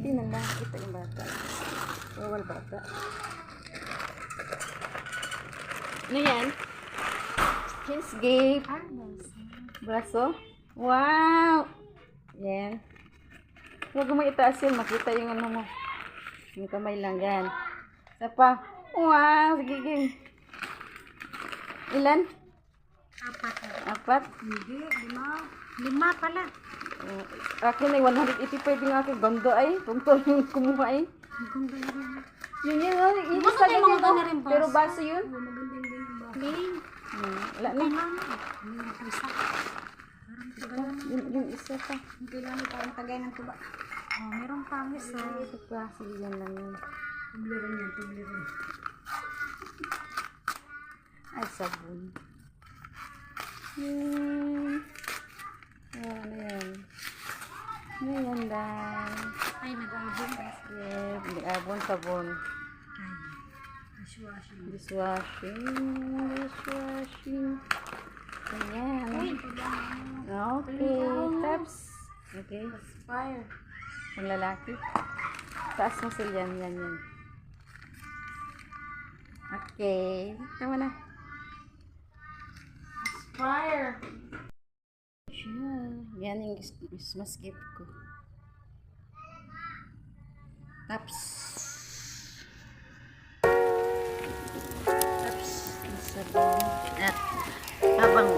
Hindi na nakikita yung bata. Bawal bata. Ano yan? Cheese gift. Braso. Wow! Yan. Huwag mo itaas yun. Makita yung ano mo. Yung kamay lang. Yan. Isa pa. Wow! Sige, game. Ilan? Apat. Apat? Hindi, lima. Lima pala. Akin ay 180 pwede nga akin. Ganda ay. Tungtol yung kumuha ay. Na rin. Yun yun. oh, Yung may ganyan. Pero baso yun. Maganda din yung baso. Plain. Hmm. Wala na. Meron ko isa. Yung, isa pa. Kailangan parang tagay ng tuba. Oh, meron pa ang isa. Isa pa. Sige, yan lang yun. Tubli rin yan, tubli rin. Ay, sabon. Yan. Oh, ano yan, Day? Ay, nag-aabong. Yes, hindi abon, sabon. Ay, dishwashing. Dishwashing, dishwashing. Ayan. Kailangan. Okay, taps. Okay, Fire. ang lalaki. Taas mo sila yan, yan, yan. Okay, tama na. Fire. Yan yung Christmas gift ko. Taps. Taps. Sabon. At habang